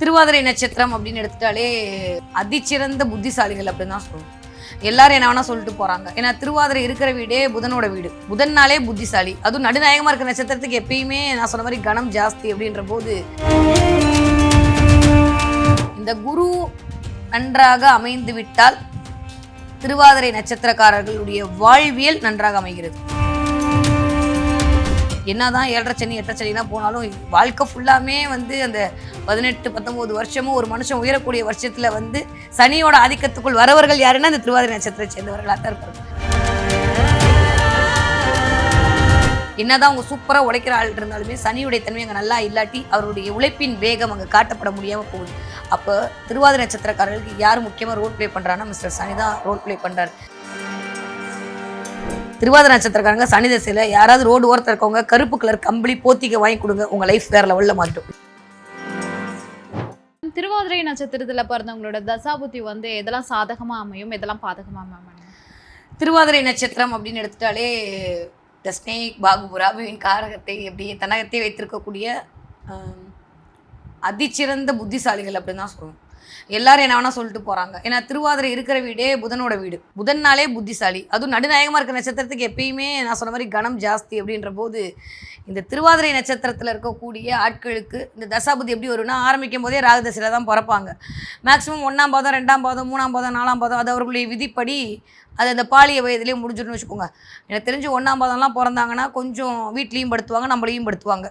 திருவாதிரை நட்சத்திரம் அப்படின்னு எடுத்துட்டாலே அதிச்சிறந்த புத்திசாலிகள் அப்படின்னு தான் சொல்லுவோம் எல்லாரும் என்ன வேணா சொல்லிட்டு போறாங்க. ஏன்னா திருவாதிரை இருக்கிற வீடே புதனோட வீடு. புதன்னாலே புத்திசாலி. அதுவும் நடுநாயகமா இருக்கிற நட்சத்திரத்துக்கு எப்பயுமே நான் சொன்ன மாதிரி கணம் ஜாஸ்தி அப்படின்ற போது இந்த குரு நன்றாக அமைந்து விட்டால் திருவாதிரை நட்சத்திரக்காரர்களுடைய வாழ்வியல் நன்றாக அமைகிறது. என்னதான் ஏழரை சனி எட்டரை சனிலாம் போனாலும் வாழ்க்கை ஃபுல்லாமே வந்து அந்த பதினெட்டு பத்தொம்போது வருஷமும் ஒரு மனுஷன் உயரக்கூடிய வருஷத்துல வந்து சனியோட ஆதிக்கத்துக்குள் வரவர்கள் யாருன்னா இந்த திருவாதிரை நட்சத்திரத்தை சேர்ந்தவர்களாக தான் இருப்பாங்க என்னதான் அவங்க சூப்பராக உழைக்கிற ஆள் இருந்தாலுமே சனியுடைய தன்மை அங்கே நல்லா இல்லாட்டி அவருடைய உழைப்பின் வேகம் அங்கே காட்டப்பட முடியாமல் போகுது. அப்போ திருவாதிரை நட்சத்திரக்காரர்களுக்கு யார் முக்கியமாக ரோல் ப்ளே பண்ணுறான்னா மிஸ்டர் சனி தான் ரோல் ப்ளே பண்ணுறாரு திருவாதிரை நட்சத்திரக்காரங்க சனி தசையில் யாராவது ரோடு ஓரத்தில் இருக்கவங்க கருப்பு கலர் கம்பளி போத்திக்க வாங்கி கொடுங்க. உங்கள் லைஃப் வேற லெவலில் மாட்டும் திருவாதிரை நட்சத்திரத்துல பிறந்தவங்களோட தசாபுத்தி வந்து எதெல்லாம் சாதகமா அமையும் எதெல்லாம் பாதகமா அமையும்? திருவாதிரை நட்சத்திரம் அப்படின்னு எடுத்துட்டாலே த ஸ்னேக் பாகுபுராவின் காரகத்தை எப்படி தன்னகத்தை வைத்திருக்கக்கூடிய அதிச்சிறந்த புத்திசாலிகள் அப்படின்னு தான் சொல்லணும் எல்லாரும் என்ன வேணா சொல்லிட்டு போறாங்க. ஏன்னா திருவாதிரை இருக்கிற வீடே புதனோட வீடு. புதன்னாலே புத்திசாலி. அதுவும் நடுநாயகமா இருக்கிற நட்சத்திரத்துக்கு எப்பயுமே நான் சொன்ன மாதிரி கணம் ஜாஸ்தி அப்படின்ற போது இந்த திருவாதிரை நட்சத்திரத்தில் இருக்கக்கூடிய ஆட்களுக்கு இந்த தசாபதி எப்படி வரும்னா ஆரம்பிக்கும் போதே ராகுதசையில் தான் பிறப்பாங்க. மேக்ஸிமம் ஒன்றாம் பாதம் ரெண்டாம் பாதம் மூணாம் பாதம் நாலாம் பாதம் அது அவர்களுடைய விதிப்படி அது அந்த பாலிய வயதுலேயே முடிஞ்சிடும்னு வச்சுக்கோங்க. எனக்கு தெரிஞ்சு ஒன்றாம் பாதம்லாம் பிறந்தாங்கன்னா கொஞ்சம் வீட்லேயும் படுத்துவாங்க நம்மளையும் படுத்துவாங்க.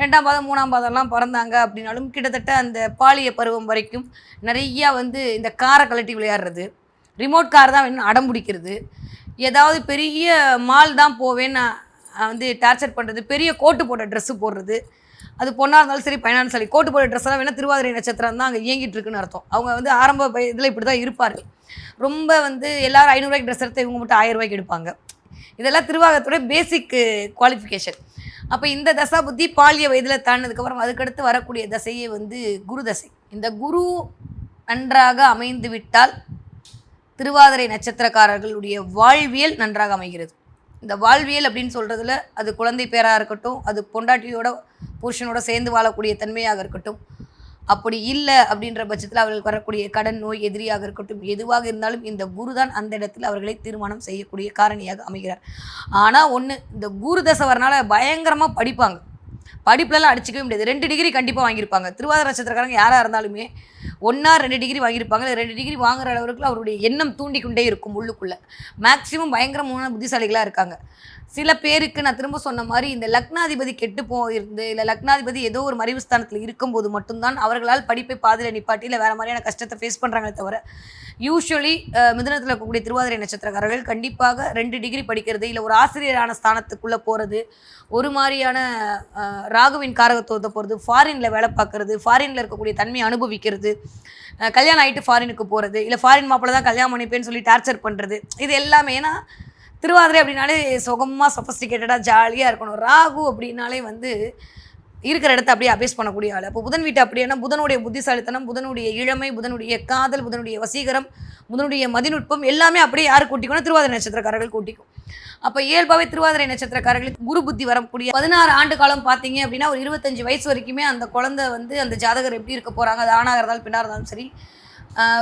ரெண்டாம் பாதம் மூணாம் பாதம்லாம் பிறந்தாங்க அப்படின்னாலும் கிட்டத்தட்ட அந்த பாலிய பருவம் வரைக்கும் நிறையா வந்து இந்த காரை கலட்டி விளையாடுறது. ரிமோட் கார் தான் வேணும் அடம் பிடிக்கிறது. ஏதாவது பெரிய மால் தான் போவேன்னு வந்து டார்ச்சர் பண்ணுறது பெரிய கோட்டு போட்ட ட்ரெஸ்ஸு போடுறது. அது பொண்ணாக இருந்தாலும் சரி பையனாக சரி கோட்டு போட்ட ட்ரெஸ் வேணால் திருவாதிரை நட்சத்திரம் தான் அங்கே இயங்கிட்டு இருக்குன்னு அர்த்தம். அவங்க வந்து ஆரம்ப இதில் இப்படி தான் இருப்பார்கள். ரொம்ப வந்து எல்லாரும் ஐநூறுரூவாய்க்கு ட்ரெஸ் எடுத்து இவங்க மட்டும் ஆயிரம் ரூபாய்க்கு எடுப்பாங்க. இதெல்லாம் திருவாகத்தோட பேசிக் குவாலிஃபிகேஷன் அப்போ இந்த தசா புத்தி பாலிய வயதில் தாண்டினதுக்கப்புறம் அதுக்கடுத்து வரக்கூடிய தசையே வந்து குரு தசை இந்த குரு நன்றாக அமைந்து விட்டால் திருவாதிரை நட்சத்திரக்காரர்களுடைய வாழ்வியல் நன்றாக அமைகிறது. இந்த வாழ்வியல் அப்படின்னு சொல்கிறதுல அது குழந்தை பேராக இருக்கட்டும் அது பொண்டாட்டியோட புருஷனோட சேர்ந்து வாழக்கூடிய தன்மையாக இருக்கட்டும் அப்படி இல்லை அப்படின்ற பட்சத்தில் அவர்களுக்கு வரக்கூடிய கடன் நோய் எதிரியாக இருக்கட்டும் எதுவாக இருந்தாலும் இந்த குரு தான் அந்த இடத்தில் அவர்களை தீர்மானம் செய்யக்கூடிய காரணியாக அமைகிறார். ஆனால் ஒன்று இந்த குரு தசை வரனால பயங்கரமாக படிப்பாங்க. படிப்புலலாம் அடிச்சிக்கவே முடியாது. ரெண்டு டிகிரி கண்டிப்பாக வாங்கியிருப்பாங்க. திருவாதிர நட்சத்திரக்காரங்க யாராக இருந்தாலுமே ஒன்றா ரெண்டு டிகிரி வாங்கியிருப்பாங்க. ரெண்டு டிகிரி வாங்குற அளவுக்கு அவருடைய எண்ணம் தூண்டிக்கொண்டே இருக்கும் உள்ளுக்குள்ளே. மேக்ஸிமம் பயங்கரமான புத்திசாலிகளாக இருக்காங்க. சில பேருக்கு நான் திரும்ப சொன்ன மாதிரி இந்த லக்னாதிபதி கெட்டு போயிருந்து இல்லை லக்னாதிபதி ஏதோ ஒரு மறைவு ஸ்தானத்தில் இருக்கும்போது மட்டும்தான் அவர்களால் படிப்பை பாதியில் நிப்பாட்டி இல்லை வேறு மாதிரியான கஷ்டத்தை ஃபேஸ் பண்ணுறாங்களே தவிர யூஸ்வலி மிதனத்தில் இருக்கக்கூடிய திருவாதிரை நட்சத்திரக்காரர்கள் கண்டிப்பாக ரெண்டு டிகிரி படிக்கிறது இல்லை ஒரு ஆசிரியரான ஸ்தானத்துக்குள்ளே போகிறது ஒரு மாதிரியான ராகுவின் காரகத்துவத்தை போகிறது ஃபாரினில் வேலை பார்க்குறது ஃபாரினில் இருக்கக்கூடிய தன்மையை அனுபவிக்கிறது கல்யாணம் ஆகிட்டு ஃபாரினுக்கு போகிறது இல்லை ஃபாரின் மாப்பிள்ள தான் கல்யாணம் பண்ணிப்பேன்னு சொல்லி டார்ச்சர் பண்ணுறது இது எல்லாமே ஏன்னா திருவாதிரை அப்படின்னாலே சுகமாக சொஃபஸ்டிகேட்டடாக ஜாலியாக இருக்கணும். ராகு அப்படின்னாலே வந்து இருக்கிற இடத்த அப்படியே அபேஸ் பண்ணக்கூடிய ஆள். அப்போ புதன் வீட்டு அப்படின்னா புதனுடைய புத்திசாலித்தனம் புதனுடைய இளமை புதனுடைய காதல் புதனுடைய வசீகரம் புதனுடைய மதிநுட்பம் எல்லாமே அப்படியே யார் கூட்டிக்கணும்? திருவாதிரை நட்சத்திரக்காரர்கள் கூட்டிக்கும். அப்போ இயல்பாகவே திருவாதிரை நட்சத்திரக்காரர்களுக்கு குரு புத்தி வரக்கூடிய பதினாறு ஆண்டு காலம் பார்த்தீங்க அப்படின்னா ஒரு இருபத்தஞ்சு வயசு வரைக்குமே அந்த குழந்தை வந்து அந்த ஜாதகர் எப்படி இருக்க போகிறாங்க அது ஆணாக இருந்தாலும் பெண்ணாக இருந்தாலும் சரி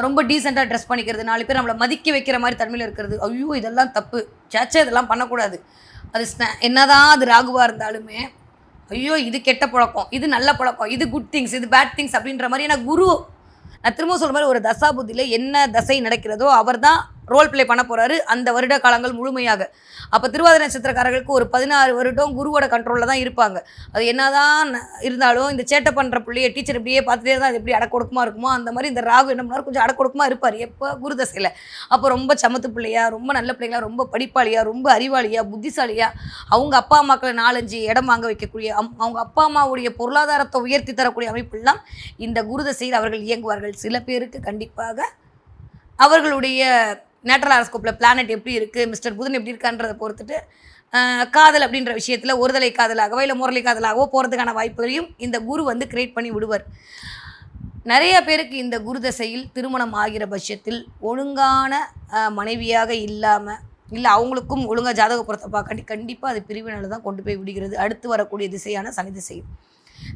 ரொம்ப டீசெண்டாக ட்ரெஸ் பண்ணிக்கிறது. நாலு பேர் நம்மளை மதிக்க வைக்கிற மாதிரி தன்மையில் இருக்கிறது. ஐயோ இதெல்லாம் தப்பு. சேச்சே இதெல்லாம் பண்ணக்கூடாது. அது ஸ்ன- என்னதான் அது ராகுவாக இருந்தாலுமே ஐயோ இது கெட்ட பழக்கம். இது நல்ல பழக்கம். இது குட் திங்ஸ் இது பேட் திங்ஸ் அப்படின்ற மாதிரி ஏன்னா குரு நான் திரும்ப சொல்கிற மாதிரி ஒரு தசா புத்தியில் என்ன தசை நடக்கிறதோ அவர் தான் ரோல் ப்ளே பண்ண போகிறாரு அந்த வருட காலங்கள் முழுமையாக. அப்போ திருவாதிர நட்சத்திரக்காரர்களுக்கு ஒரு பதினாறு வருடம் குருவோட கண்ட்ரோலில் தான் இருப்பாங்க. அது என்னதான் இருந்தாலும் இந்த சேட்டை பண்ணுற பிள்ளைய டீச்சர் இப்படியே பார்த்துட்டே தான் அது எப்படி அடக்கொடுக்குமா இருக்குமோ அந்த மாதிரி இந்த ராகு என்ன பண்ணாரு? கொஞ்சம் அடக்கொடுக்குமா இருப்பார். எப்போ? குரு தசையில். அப்போ ரொம்ப சமத்து பிள்ளையா ரொம்ப நல்ல பிள்ளைங்களா ரொம்ப படிப்பாளியாக ரொம்ப அறிவாளியாக புத்திசாலியாக அவங்க அப்பா அம்மாக்களை நாலஞ்சு இடம் வாங்க வைக்கக்கூடிய அம்- அவங்க அப்பா அம்மாவுடைய பொருளாதாரத்தை உயர்த்தி தரக்கூடிய அமைப்பெல்லாம் இந்த குருதசையில் அவர்கள் இயங்குவார்கள். சில பேருக்கு கண்டிப்பாக அவர்களுடைய நேட்ரல் ஹாரோஸ்கோப்பில் பிளானட் எப்படி இருக்குது மிஸ்டர் புதன் எப்படி இருக்கான்றதை பொறுத்துட்டு காதல் அப்படின்ற விஷயத்தில் ஒருதலை காதலாகவோ இல்லை முரளி காதலாகவோ போகிறதுக்கான வாய்ப்புகளையும் இந்த குரு வந்து கிரியேட் பண்ணி விடுவார். நிறைய பேருக்கு இந்த குரு தசையில் திருமணம் ஆகிற பட்சத்தில் ஒழுங்கான மனைவியாக இல்லாமல் இல்லை அவங்களுக்கும் ஒழுங்காக ஜாதக பொருத்த பார்க்காட்டி கண்டிப்பாக அது பிரிவினால் தான் கொண்டு போய் விடுகிறது. அடுத்து வரக்கூடிய திசையான சனி திசை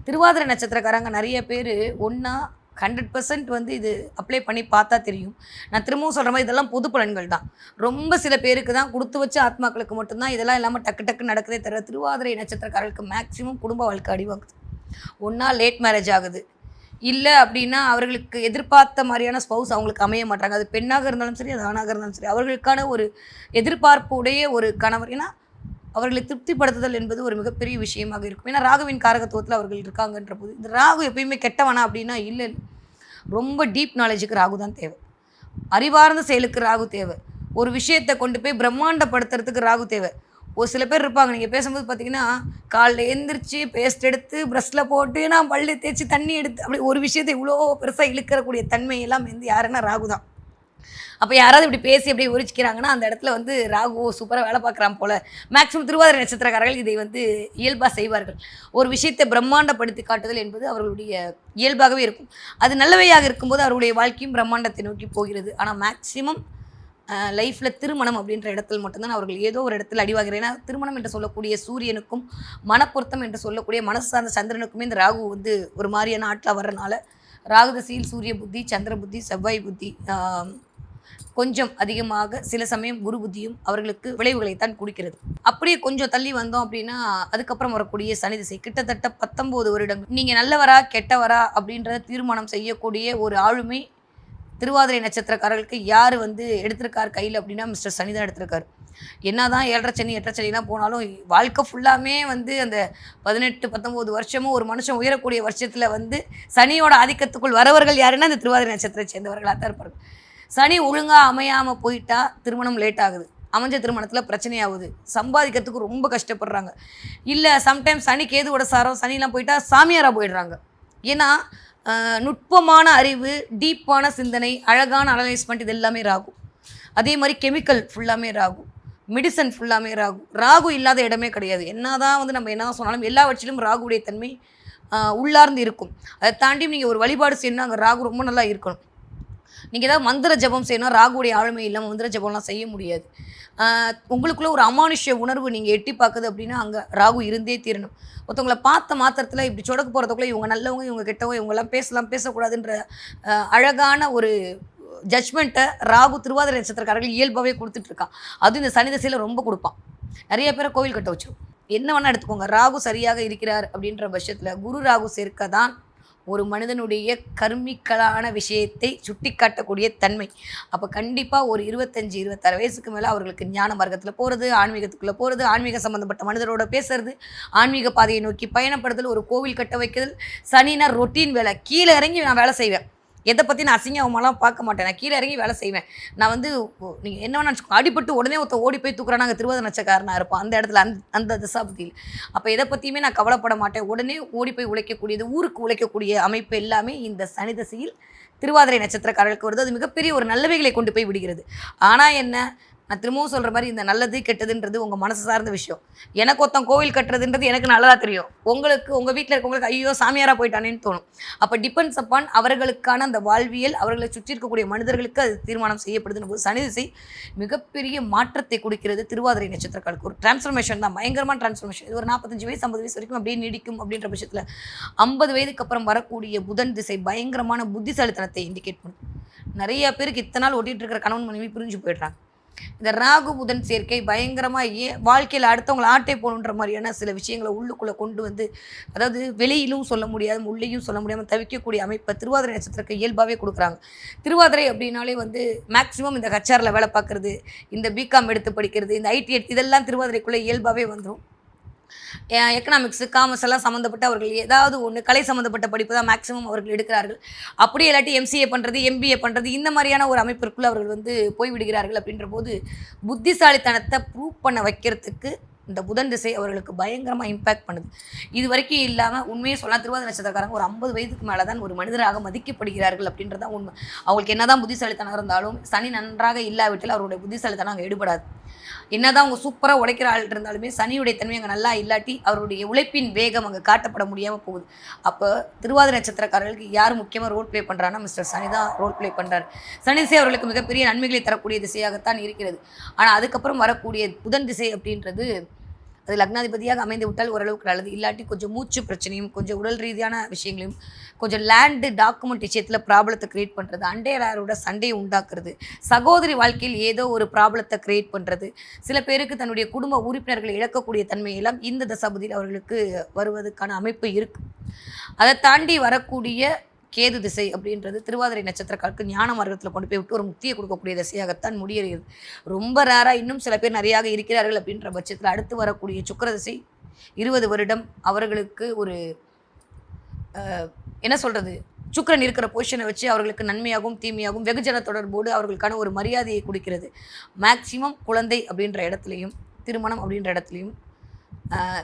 திருவாதிரை நட்சத்திரக்காரங்க நிறைய பேர் ஒன்றா ஹண்ட்ரட் பர்சன்ட் வந்து இது அப்ளை பண்ணி பார்த்தா தெரியும். நான் திரும்பவும் சொல்கிற மாதிரி இதெல்லாம் பொது பலன்கள் தான். ரொம்ப சில பேருக்கு தான் கொடுத்து வச்ச ஆத்மாக்களுக்கு மட்டும்தான் இதெல்லாம் இல்லாமல் டக்கு டக்கு நடக்குதே தவிர திருவாதிரை நட்சத்திரக்காரர்களுக்கு மேக்ஸிமம் குடும்ப வாழ்க்கை அடிவாங்குது ஒன்றா லேட் மேரேஜ் ஆகுது. இல்லை அப்படின்னா அவர்களுக்கு எதிர்பார்த்த மாதிரியான ஸ்பௌஸ் அவங்களுக்கு அமைய மாட்டாங்க. அது பெண்ணாக இருந்தாலும் சரி அது ஆணாக இருந்தாலும் சரி. அவர்களுக்கான ஒரு எதிர்பார்ப்பு உடைய ஒரு கணவர். ஏன்னா அவர்களை திருப்திப்படுத்துதல் என்பது ஒரு மிகப்பெரிய விஷயமாக இருக்கும். ஏன்னா ராகுவின் காரகத்துவத்தில் அவர்கள் இருக்காங்கன்ற போது இந்த ராகு எப்பயுமே கெட்டவனா அப்படின்னா இல்லை இல்லை. ரொம்ப டீப் நாலேஜுக்கு ராகு தான் தேவை. அறிவார்ந்த செயலுக்கு ராகு தேவை. ஒரு விஷயத்தை கொண்டு போய் பிரம்மாண்டப்படுத்துறதுக்கு ராகு தேவை. ஒரு சில பேர் இருப்பாங்க. நீங்கள் பேசும்போது பார்த்தீங்கன்னா காலைல எழுந்திரிச்சு பேஸ்ட் எடுத்து ப்ரஷில் போட்டு நான் பல்லு தேய்ச்சி தண்ணி எடுத்து அப்படி ஒரு விஷயத்தை இவ்வளோ பெருசாக இழுக்கக்கூடிய தன்மை எல்லாம் வந்து யாருன்னா ராகு தான். அப்போ யாராவது இப்படி பேசி அப்படியே உரிச்சிக்கிறாங்கன்னா அந்த இடத்துல வந்து ராகு சூப்பராக வேலை பார்க்குறான் போல. மேக்ஸிமம் திருவாதிரை நட்சத்திரக்காரர்கள் இதை வந்து இயல்பாக செய்வார்கள். ஒரு விஷயத்தை பிரம்மாண்டப்படுத்தி காட்டுதல் என்பது அவர்களுடைய இயல்பாகவே இருக்கும். அது நல்லவையாக இருக்கும்போது அவர்களுடைய வாழ்க்கையும் பிரம்மாண்டத்தை நோக்கி போகிறது. ஆனால் மேக்சிமம் லைஃப்பில் திருமணம் அப்படின்ற இடத்தில் மட்டும்தான் அவர்கள் ஏதோ ஒரு இடத்துல அடிவாகிறேன் ஏன்னா திருமணம் என்று சொல்லக்கூடிய சூரியனுக்கும் மனப்பொருத்தம் என்று சொல்லக்கூடிய மனசு சார்ந்த சந்திரனுக்குமே இந்த ராகு வந்து ஒரு மாதிரியான ஆட்டில் வர்றனால ராகு தசையில் சூரிய புத்தி சந்திர புத்தி செவ்வாய் புத்தி கொஞ்சம் அதிகமாக சில சமயம் குரு புத்தியும் அவர்களுக்கு விளைவுகளைத்தான் கொடுக்கிறது. அப்படியே கொஞ்சம் தள்ளி வந்தோம் அப்படின்னா அதுக்கப்புறம் வரக்கூடிய சனி திசை கிட்டத்தட்ட பத்தொம்போது வருடம் நீங்கள் நல்லவரா கெட்டவரா அப்படின்றத தீர்மானம் செய்யக்கூடிய ஒரு ஆளுமை திருவாதிரை நட்சத்திரக்காரர்களுக்கு யார் வந்து எடுத்திருக்கார் கையில் அப்படின்னா மிஸ்டர் சனி தான் எடுத்திருக்காரு. என்னதான் ஏழரை சனி எட்டரை சனிலாம் போனாலும் வாழ்க்கை ஃபுல்லாமே வந்து அந்த பதினெட்டு பத்தொம்போது வருஷமும் ஒரு மனுஷன் உயரக்கூடிய வருஷத்தில் வந்து சனியோட ஆதிக்கத்துக்குள் வரவர்கள் யாருன்னா இந்த திருவாதிரை நட்சத்திரத்தை சேர்ந்தவர்களாக தான் இருப்பார்கள். சனி ஒழுங்காக அமையாமல் போயிட்டா திருமணம் லேட் ஆகுது. அமைஞ்ச திருமணத்தில் பிரச்சனையாகுது. சம்பாதிக்கிறதுக்கு ரொம்ப கஷ்டப்படுறாங்க. இல்லை சம்டைம்ஸ் சனி கேதுவோட சாரம் சனிலாம் போயிட்டா சாமியாராக போயிடுறாங்க. ஏன்னா நுட்பமான அறிவு டீப்பான சிந்தனை அழகான அனலைஸ்மெண்ட் இது எல்லாமே ராகும் அதே மாதிரி கெமிக்கல் ஃபுல்லாமே ராகு. மெடிசன் ஃபுல்லாமே ராகு. ராகு இல்லாத இடமே கிடையாது. என்னதான் வந்து நம்ம என்ன சொன்னாலும் எல்லாவற்றிலும் ராகுடைய தன்மை உள்ளார்ந்து இருக்கும். அதை தாண்டி நீங்கள் ஒரு வழிபாடு செய்யணும்னா அங்கே ராகு ரொம்ப நல்லா இருக்கணும். நீங்கள் ஏதாவது மந்திர ஜபம் செய்யணும் ராகுடைய ஆளுமை இல்லாமல் மந்திர ஜபம்லாம் செய்ய முடியாது. உங்களுக்குள்ளே ஒரு அமானுஷ்ய உணர்வு நீங்கள் எட்டி பார்க்குது அப்படின்னா அங்கே ராகு இருந்தே தீரணும். ஒருத்தவங்களை பார்த்த மாத்திரத்தில் இப்படி சொடக்கு போகிறதுக்குள்ளே இவங்க நல்லவங்க இவங்க கெட்டவங்க இவங்கெல்லாம் பேசலாம் பேசக்கூடாதுன்ற அழகான ஒரு ஜட்ஜ்மெண்ட்டை ராகு திருவாதிரை நட்சத்திரக்காரர்கள் இயல்பாகவே கொடுத்துட்ருக்கான் அதுவும் இந்த சனி திசையில் ரொம்ப கொடுப்பான். நிறைய பேரை கோவில் கட்ட வச்சிரும். என்ன வேணால் எடுத்துக்கோங்க. ராகு சரியாக இருக்கிறார் அப்படின்ற பட்சத்தில் குரு ராகு சேர்க்க தான் ஒரு மனிதனுடைய கர்மிக்கலான விஷயத்தை சுட்டிக்காட்டக்கூடிய தன்மை. அப்போ கண்டிப்பாக ஒரு இருபத்தஞ்சி இருபத்தாறு வயசுக்கு மேலே அவர்களுக்கு ஞான மார்க்கத்தில் போகிறது ஆன்மீகத்துக்குள்ளே போகிறது ஆன்மீக சம்மந்தப்பட்ட மனிதரோட பேசுறது ஆன்மீக பாதையை நோக்கி பயணப்படுதல் ஒரு கோவில் கட்ட வைக்கிறது சனினா ரொட்டீன் வேலை. கீழே இறங்கி நான் வேலை செய்வேன். எதை பற்றி நான் அசிங்கமாலாம் பார்க்க மாட்டேன். நான் கீழே இறங்கி வேலை செய்வேன். நான் வந்து நீங்கள் என்ன வேணால் நினச்சிக்கோ அடிபட்டு உடனே ஒருத்த ஓடி போய் தூக்குறா நாங்கள் திருவாத நட்சக்காரனாக இருப்போம். அந்த இடத்துல அந்த அந்த திசாபதியில் அப்போ எதை பற்றியுமே நான் கவலைப்பட மாட்டேன். உடனே ஓடி போய் உழைக்கக்கூடியது ஊருக்கு உழைக்கக்கூடிய அமைப்பு எல்லாமே இந்த சனி திசையில் திருவாதிரை நட்சத்திரக்காரர்களுக்கு வருது. அது மிகப்பெரிய ஒரு நல்லவைகளை கொண்டு போய் விடுகிறது. ஆனால் என்ன? நான் திரும்பவும் சொல்கிற மாதிரி இந்த நல்லது கெட்டதுன்றது உங்கள் மனசு சார்ந்த விஷயம். எனக்கு ஒருத்தன் கோவில் கட்டுறதுன்றது எனக்கு நல்லதாக தெரியும். உங்களுக்கு உங்கள் வீட்டில் இருக்கவங்களுக்கு ஐயோ சாமியாராக போயிட்டானேன்னு தோணும். அப்போ டிபெண்ட்ஸ் அப்பான் அவர்களுக்கான அந்த வாழ்வியல் அவர்களை சுற்றி இருக்கக்கூடிய மனிதர்களுக்கு அது தீர்மானம் செய்யப்படுதுன்னு போது சனி திசை மிகப்பெரிய மாற்றத்தை கொடுக்கிறது திருவாதிரை நட்சத்திரக்காலுக்கு. ஒரு டிரான்ஸ்ஃபர்மேஷன் தான் பயங்கரமான டிரான்ஸ்ஃபர்மேஷன் இது ஒரு நாற்பத்தஞ்சு வயசு ஐம்பது வயசு வரைக்கும் அப்படியே நீடிக்கும் அப்படின்ற பட்சத்தில் ஐம்பது வயதுக்கு அப்புறம் வரக்கூடிய புதன் திசை பயங்கரமான புத்திசாலித்தனத்தை இண்டிகேட் பண்ணும். நிறைய பேருக்கு இத்தனை நாள் ஓட்டிகிட்டு இருக்கிற கணவன் மனைவி பிரிஞ்சு போயிடுறாங்க. இந்த ராகு புதன் சேர்க்கை பயங்கரமாக ஏ வாழ்க்கையில் அடுத்தவங்களை ஆட்டை போகணுன்ற மாதிரியான சில விஷயங்களை உள்ளுக்குள்ளே கொண்டு வந்து அதாவது வெளியிலும் சொல்ல முடியாது உள்ளேயும் சொல்ல முடியாமல் தவிக்கக்கூடிய அமைப்பை திருவாதிரை நட்சத்திரக்கு இயல்பாகவே கொடுக்குறாங்க. திருவாதிரை அப்படின்னாலே வந்து மேக்ஸிமம் இந்த ஹச்ஆரில் வேலை பார்க்குறது இந்த பிகாம் எடுத்து படிக்கிறது இந்த ஐடி இதெல்லாம் திருவாதிரைக்குள்ளே இயல்பாகவே வந்துடும் எக்கனாமிக்ஸு காமர்ஸ் எல்லாம் சம்மந்தப்பட்ட அவர்கள் ஏதாவது ஒன்று கலை சம்மந்தப்பட்ட படிப்பு தான் மேக்ஸிமம் அவர்கள் எடுக்கிறார்கள். அப்படியே இல்லாட்டி எம்சிஏ பண்ணுறது எம்பிஏ பண்ணுறது இந்த மாதிரியான ஒரு அமைப்பிற்குள்ளே அவர்கள் வந்து போய் விடுகிறார்கள் அப்படின்ற போது புத்திசாலித்தனத்தை ப்ரூவ் பண்ண வைக்கிறதுக்கு இந்த புதன் திசை அவர்களுக்கு பயங்கரமாக இம்பேக்ட் பண்ணுது. இது வரைக்கும் இல்லாமல் உண்மையை சொல்லலாம் திருவாதிரை நட்சத்திரக்காரங்க ஒரு ஐம்பது வயதுக்கு மேலே தான் ஒரு மனிதராக மதிக்கப்படுகிறார்கள் அப்படின்றது தான் உண்மை. அவங்களுக்கு என்னதான் புத்திசாலித்தனம் இருந்தாலும் சனி நன்றாக இல்லாவிட்டால் அவருடைய புத்திசாலித்தனம் அங்கே ஈடுபடாது. என்னதான் அவங்க சூப்பராக உழைக்கிற ஆள் இருந்தாலுமே சனியுடைய தன்மை அங்கே நல்லா இல்லாட்டி அவருடைய உழைப்பின் வேகம் அங்கே காட்டப்பட முடியாமல் போகுது. அப்போ திருவாதிரை நட்சத்திரக்காரர்களுக்கு யார் முக்கியமாக ரோல் ப்ளே பண்ணுறான்னா மிஸ்டர் சனி தான் ரோல் ப்ளே பண்ணுறாரு சனி திசை அவர்களுக்கு மிகப்பெரிய நன்மைகளை தரக்கூடிய திசையாகத்தான் இருக்கிறது. ஆனால் அதுக்கப்புறம் வரக்கூடிய புதன் திசை அப்படின்றது அது லக்னாதிபதியாக அமைந்து விட்டால் ஓரளவுக்கு நல்லது. இல்லாட்டி கொஞ்சம் மூச்சு பிரச்சனையும் கொஞ்சம் உடல் ரீதியான விஷயங்களையும் கொஞ்சம் லேண்டு டாக்குமெண்ட் விஷயத்தில் ப்ராப்ளத்தை க்ரியேட் பண்ணுறது அண்டையராரோட சண்டையை உண்டாக்குறது சகோதரி வாழ்க்கையில் ஏதோ ஒரு ப்ராப்ளத்தை க்ரியேட் பண்ணுறது சில பேருக்கு தன்னுடைய குடும்ப உறுப்பினர்களை இழக்கக்கூடிய தன்மையெல்லாம் இந்த தசாபதியில் அவர்களுக்கு வருவதற்கான அமைப்பு இருக்குது அதை தாண்டி வரக்கூடிய கேது திசை அப்படின்றது திருவாதிரை நட்சத்திரக்காருக்கு ஞான மார்க்கத்தில் கொண்டு போய் விட்டு ஒரு முக்தியை கொடுக்கக்கூடிய திசையாகத்தான் முடியறது ரொம்ப ரேராக இன்னும் சில பேர் நிறையாக இருக்கிறார்கள் அப்படின்ற பட்சத்தில் அடுத்து வரக்கூடிய சுக்கர திசை இருபது வருடம் அவர்களுக்கு ஒரு என்ன சொல்கிறது சுக்கிரன் இருக்கிற பொசிஷனை வச்சு அவர்களுக்கு நன்மையாகவும் தீமையாகவும் வெகுஜன தொடர்போடு அவர்களுக்கான ஒரு மரியாதையை கொடுக்கிறது. மேக்சிமம் குழந்தை அப்படின்ற இடத்துலையும் திருமணம் அப்படின்ற இடத்துலையும்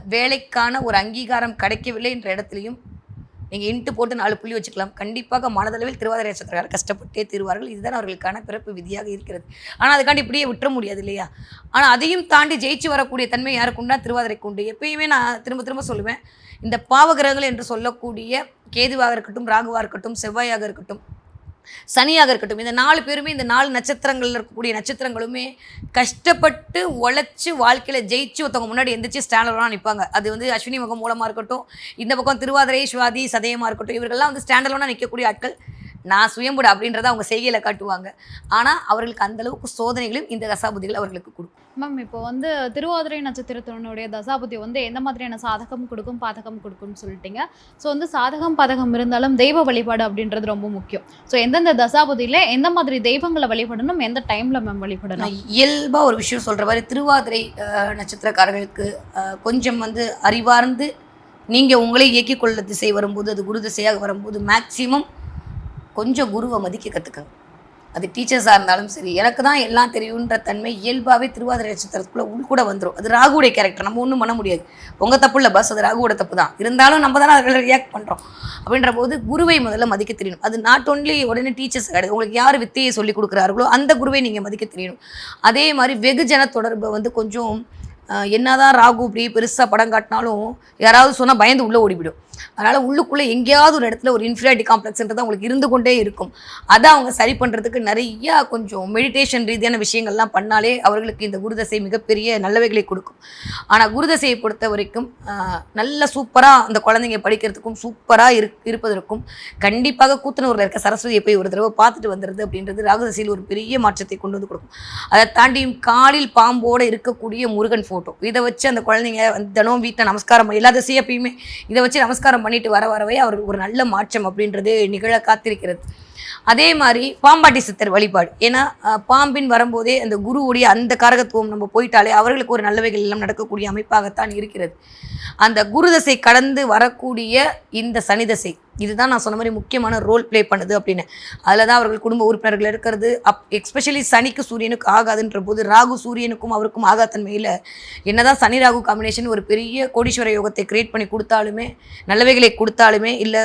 வேலைக்கான ஒரு அங்கீகாரம் கிடைக்கவில்லை என்ற இடத்துலையும் நீங்கள் இன்ட்டு போட்டு நாலு புள்ளி வச்சுக்கலாம். கண்டிப்பாக மனதளவில் திருவாதிரை நட்சத்திரக்காரர் கஷ்டப்பட்டே தீர்வார்கள். இதுதான் அவர்களுக்கான பிறப்பு விதியாக இருக்கிறது. ஆனால் அதுக்காண்டி இப்படியே விட்டுற முடியாது இல்லையா? ஆனால் அதையும் தாண்டி ஜெயிச்சு வரக்கூடிய தன்மை யாருக்குண்டா திருவாதிரைக்கு உண்டு. எப்பயுமே நான் திரும்ப திரும்ப சொல்லுவேன் இந்த பாவகிரகங்கள் என்று சொல்லக்கூடிய கேதுவாக இருக்கட்டும் ராகுவாக இருக்கட்டும் செவ்வாயாக இருக்கட்டும் சனியாக இருக்கட்டும் இந்த நாலு பேருமே இந்த நாலு நட்சத்திரங்கள்ல இருக்கக்கூடிய நட்சத்திரங்களுமே கஷ்டப்பட்டு உழைச்சி வாழ்க்கையில் ஜெயிச்சு ஒருத்தவங்க முன்னாடி எந்திரிச்சு ஸ்டாண்டர்டாக நிற்பாங்க அது வந்து அஸ்வினி முகம் மூலமாக இருக்கட்டும் இந்த பக்கம் திருவாதிரை சுவாதி சதயமாக இருக்கட்டும் இவர்கள்லாம் வந்து ஸ்டாண்டர்டாக நிற்கக்கூடிய ஆட்கள். நான் சுயம்புட அப்படின்றத அவங்க செய்கையில் காட்டுவாங்க. ஆனால் அவர்களுக்கு அந்த அளவுக்கு சோதனைகளையும் இந்த தசாபுதிகள் அவர்களுக்கு கொடுக்கும். மேம் இப்போ வந்து திருவாதிரை நட்சத்திரத்தினுடைய தசாபுத்தி வந்து எந்த மாதிரியான சாதகம் கொடுக்கும் பாதகம் கொடுக்கும்னு சொல்லிட்டீங்க. ஸோ வந்து சாதகம் பாதகம் இருந்தாலும் தெய்வ வழிபாடு அப்படின்றது ரொம்ப முக்கியம். ஸோ எந்தெந்த தசாபுதியில் எந்த மாதிரி தெய்வங்களை வழிபடணும் எந்த டைம்ல மேம் வழிபடணும்? இயல்பாக ஒரு விஷயம் சொல்கிற மாதிரி திருவாதிரை நட்சத்திரக்காரர்களுக்கு கொஞ்சம் வந்து அறிவார்ந்து நீங்கள் உங்களே இயக்கிக் கொள்ள திசை வரும்போது அது குரு திசையாக வரும்போது மேக்சிமம் கொஞ்சம் குருவை மதிக்க கற்றுக்கங்க அது டீச்சர்ஸாக இருந்தாலும் சரி எனக்கு தான் எல்லாம் தெரியுன்ற தன்மை இயல்பாகவே திருவாதிரை நட்சத்திரத்துக்குள்ளே உள் கூட வந்துடும் அது ராகுடைய கேரக்டர் நம்ம ஒன்றும் பண்ண முடியாது. உங்கள் தப்பு இல்லை பஸ் அது ராகுவோட தப்பு தான். இருந்தாலும் நம்ம தானே அதில் ரியாக்ட் பண்ணுறோம் அப்படின்ற போது குருவை முதல்ல மதிக்க தெரியணும். அது நாட் ஒன்லி உடனே டீச்சர்ஸ் கிடையாது உங்களுக்கு யார் வித்தையை சொல்லி கொடுக்குறார்களோ அந்த குருவை நீங்கள் மதிக்க தெரியணும். அதே மாதிரி வெகுஜன தொடர்பை வந்து கொஞ்சம் என்னதான் ராகு இப்படி பெருசாக படம் காட்டினாலும் யாராவது சொன்னால் பயந்து உள்ளே ஓடிவிடும் அதனால் உள்ளுக்குள்ளே எங்கேயாவது ஒரு இடத்துல ஒரு இன்ஃபீரியாரிட்டி காம்ப்ளெக்ஸ்ன்றது அவங்களுக்கு இருந்து கொண்டே இருக்கும். அதை அவங்க சரி பண்ணுறதுக்கு நிறையா கொஞ்சம் மெடிடேஷன் ரீதியான விஷயங்கள்லாம் பண்ணாலே அவர்களுக்கு இந்த குருதசை மிகப்பெரிய நல்லவைகளை கொடுக்கும். ஆனால் குருதசையை பொறுத்த வரைக்கும் நல்ல சூப்பராக அந்த குழந்தைங்க படிக்கிறதுக்கும் சூப்பராக இரு இருப்பதற்கும் கண்டிப்பாக கூத்தனூரில் இருக்க சரஸ்வதியை போய் ஒரு தடவை பார்த்துட்டு வந்துடுது அப்படின்றது ராகுதசையில் ஒரு பெரிய மாற்றத்தை கொண்டு வந்து கொடுக்கும். அதை தாண்டியும் காலில் பாம்போடு இருக்கக்கூடிய முருகன் ஃபோட்டோ இதை வச்சு அந்த குழந்தைங்க தினமும் தினம் வீட்டில் நமஸ்காரம் எல்லா தசையப்பையுமே எப்பயுமே இதை வச்சு நமஸ்காரம் பண்ணிட்டு வர வரவே அவருக்கு ஒரு நல்ல மாற்றம் அப்படின்றது நிகழ காத்திருக்கிறது. அதே மாதிரி பாம்பாட்டி சித்தர் வழிபாடு. ஏன்னா பாம்பின் வரும்போதே அந்த குருவுடைய அந்த காரகத்துவம் நம்ம போயிட்டாலே அவர்களுக்கு ஒரு நல்லவைகள் எல்லாம் நடக்கக்கூடிய அமைப்பாகத்தான் இருக்கிறது. அந்த குருதசை கடந்து வரக்கூடிய இந்த சனிதசை இதுதான் நான் சொன்ன மாதிரி முக்கியமான ரோல் ப்ளே பண்ணுது அப்படின்னு. அதில் தான் அவர்கள் குடும்ப உறுப்பினர்கள் இருக்கிறது. அப் எக்ஸ்பெஷலி சனிக்கு சூரியனுக்கு ஆகாதுன்ற போது ராகு சூரியனுக்கும் அவருக்கும் ஆகாதன்மையில் என்னதான் சனி ராகு காம்பினேஷன் ஒரு பெரிய கோடீஸ்வர யோகத்தை கிரியேட் பண்ணி கொடுத்தாலுமே நல்லவைகளை கொடுத்தாலுமே இல்லை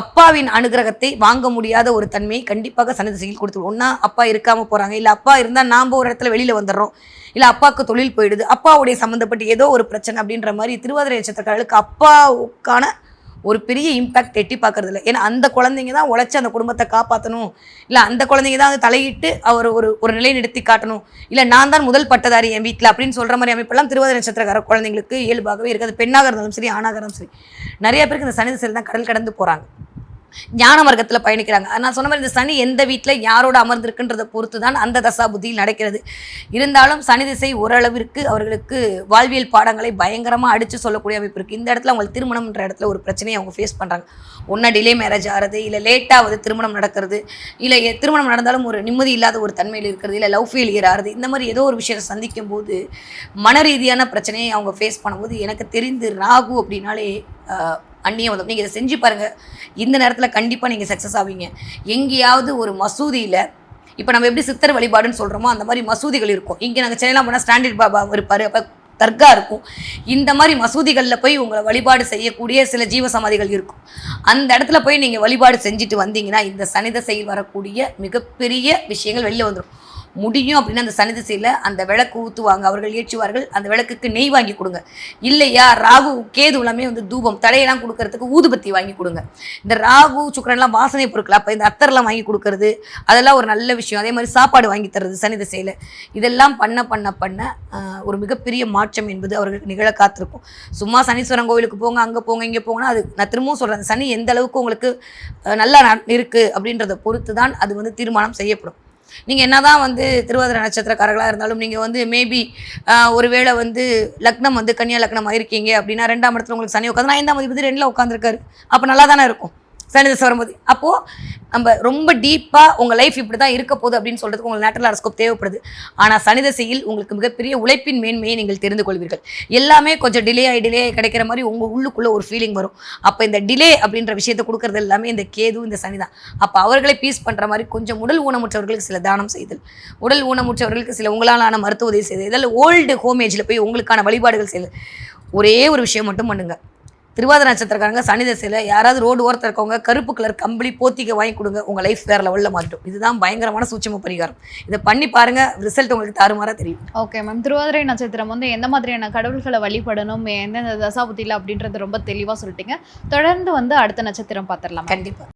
அப்பாவின் அனுகிரகத்தை வாங்க முடியாத ஒரு தன்மையை கண்டிப்பாக சன்னதிசையில் கொடுத்துருவோம் ஒன்றா அப்பா இருக்காமல் போகிறாங்க இல்லை அப்பா இருந்தால் நாம் ஒரு இடத்துல வெளியில் வந்துடுறோம். இல்லை அப்பாவுக்கு தொழில் போயிடுது. அப்பாவுடைய சம்மந்தப்பட்டு ஏதோ ஒரு பிரச்சனை அப்படின்ற மாதிரி திருவாதிரை நட்சத்திரக்காரர்களுக்கு அப்பாவுக்கான ஒரு பெரிய இம்பாக்ட் எட்டி பார்க்கறது இல்லை ஏன்னா அந்த குழந்தைங்க தான் உழைச்சி அந்த குடும்பத்தை காப்பாற்றணும் இல்லை அந்த குழந்தைங்க தான் வந்து தலையிட்டு அவர் ஒரு ஒரு நிலை நிறுத்தி காட்டணும். இல்லை நான் தான் முதல் பட்டதாரி என் வீட்டில் அப்படின்னு சொல்கிற மாதிரி அமைப்பெல்லாம் திருவாதிரை நட்சத்திரக்கார குழந்தைங்களுக்கு இயல்பாகவே இருக்குது. பெண்ணாக இருந்தாலும் சரி ஆணாக இருந்தாலும் சரி. நிறைய பேருக்கு இந்த சனி திசையில் தான் கடல் கடந்து போகிறாங்க ஞான மார்க்கத்தில் பயணிக்கிறாங்க. நான் சொன்ன மாதிரி இந்த சனி எந்த வீட்டில் யாரோட அமர்ந்திருக்குன்றதை பொறுத்து தான் அந்த தசா புத்தியில் நடக்கிறது. இருந்தாலும் சனி திசை ஓரளவிற்கு அவர்களுக்கு வாழ்வியல் பாடங்களை பயங்கரமாக அடித்து சொல்லக்கூடிய அமைப்பு இருக்குது இந்த இடத்துல அவங்களுக்கு திருமணம்ன்ற இடத்துல ஒரு பிரச்சனையை அவங்க ஃபேஸ் பண்ணுறாங்க ஒன்றா டிலே மேரேஜ் ஆகிறது இல்லை லேட்டாவது திருமணம் நடக்கிறது இல்லை திருமணம் நடந்தாலும் ஒரு நிம்மதி இல்லாத ஒரு தன்மையில் இருக்கிறது இல்லை லவ் ஃபெயிலியர் ஆகிறது இந்த மாதிரி ஏதோ ஒரு விஷயத்தை சந்திக்கும் போது மன ரீதியான பிரச்சனையை அவங்க ஃபேஸ் பண்ணும்போது எனக்கு தெரிந்து ராகு அப்படின்னாலே அண்ணியே அந்நியம் வந்து நீங்கள் இதை செஞ்சு பாருங்கள் இந்த நேரத்தில் கண்டிப்பாக நீங்கள் சக்ஸஸ் ஆவீங்க. எங்கேயாவது ஒரு மசூதியில் இப்போ நம்ம எப்படி சித்தர் வழிபாடுன்னு சொல்கிறோமோ அந்த மாதிரி மசூதிகள் இருக்கும். இங்கே நாங்கள் சென்னையில் போனால் ஸ்டாண்டர்ட் பாபா இருப்பார் அப்போ தர்கா இருக்கும். இந்த மாதிரி மசூதிகளில் போய் உங்களை வழிபாடு செய்யக்கூடிய சில ஜீவ சமாதிகள் இருக்கும். அந்த இடத்துல போய் நீங்கள் வழிபாடு செஞ்சுட்டு வந்தீங்கன்னா இந்த சனித செயல் வரக்கூடிய மிகப்பெரிய விஷயங்கள் வெளியில் வந்துடும் முடியும் அப்படின்னு அந்த சனி திசையில் அந்த விளக்கு ஊற்றுவாங்க அவர்கள் ஏற்றுவார்கள். அந்த விளக்குக்கு நெய் வாங்கி கொடுங்க. இல்லையா? ராகு கேது எல்லாமே வந்து தூபம். தடையெல்லாம் கொடுக்கறதுக்கு ஊதுபத்தி வாங்கி கொடுங்க. இந்த ராகு சுக்கரன்லாம் வாசனை பொருட்கள். அப்போ இந்த அத்தர்லாம் வாங்கி கொடுக்கறது அதெல்லாம் ஒரு நல்ல விஷயம். அதே மாதிரி சாப்பாடு வாங்கி தர்றது சனி திசையில். இதெல்லாம் பண்ண பண்ண பண்ண ஒரு மிகப்பெரிய மாற்றம் என்பது அவர்களுக்கு நிகழ காத்திருக்கும். சும்மா சனீஸ்வரன் கோவிலுக்கு போங்க அங்கே போங்க இங்கே போங்கன்னா அது நான் திரும்பவும் சொல்கிறேன் சனி எந்த அளவுக்கு உங்களுக்கு நல்லா இருக்குது அப்படின்றத பொறுத்து தான் அது வந்து தீர்மானம் செய்யப்படும். நீங்கள் என்ன தான் வந்து திருவாதிரை நட்சத்திரக்காரர்களாக இருந்தாலும் நீங்கள் வந்து மேபி ஒருவேளை வந்து லக்னம் வந்து கன்னியா லக்னம் ஆயிருக்கீங்க அப்படின்னா ரெண்டாம் இடத்துல உங்களுக்கு சனி உட்காந்து ஐந்தாம் அதிபதி ரெண்டில் உட்காந்துருக்காரு அப்போ நல்லா தானே இருக்கும். சனிதசை வரும்போது. அப்போது நம்ம ரொம்ப டீப்பாக உங்கள் லைஃப் இப்படி தான் இருக்க போகுது அப்படின்னு சொல்கிறதுக்கு உங்களுக்கு நேட்டரல் அரஸ்கோப் தேவைப்படுது. ஆனால் சனிதசையில் உங்களுக்கு மிகப்பெரிய உழைப்பின் மேன்மையை நீங்கள் தெரிந்து கொள்வீர்கள். எல்லாமே கொஞ்சம் டிலே ஆகி டிலே ஆகி கிடைக்கிற மாதிரி உங்கள் உள்ளுக்குள்ளே ஒரு ஃபீலிங் வரும். அப்போ இந்த டிலே அப்படின்ற விஷயத்தை கொடுக்கறது எல்லாமே இந்த கேது இந்த சனி தான். அப்போ அவர்களை பீஸ் பண்ணுற மாதிரி கொஞ்சம் உடல் ஊனமுற்றவர்களுக்கு சில தானம் செய்தல். உடல் ஊனமுற்றவர்களுக்கு சில உங்களாலான மருத்துவ உதவி செய்தல். இதில் ஓல்டு ஹோமேஜில் போய் உங்களுக்கான வழிபாடுகள் செய்தல். ஒரே ஒரு விஷயம் மட்டும் பண்ணுங்கள் திருவாதிரை நட்சத்திரக்காரங்க சனி தசையில் யாராவது ரோடு ஓரத்தில் இருக்கவங்க கருப்பு கலர் கம்பளி போத்திக்க வாங்கி கொடுங்க. உங்கள் லைஃப் வேற லெவலில் மாட்டும் இதுதான் பயங்கரமான சூட்சம பரிகாரம். இதை பண்ணி பாருங்க ரிசல்ட் உங்களுக்கு தாறுமாறா தெரியும். ஓகே மேம் திருவாதிரை நட்சத்திரம் வந்து எந்த மாதிரியான கடவுள்களை வழிபடணும் எந்தெந்த தசாபுத்தியில் அப்படின்றது ரொம்ப தெளிவாக சொல்லிட்டீங்க. தொடர்ந்து வந்து அடுத்த நட்சத்திரம் பார்த்துடலாம் கண்டிப்பா.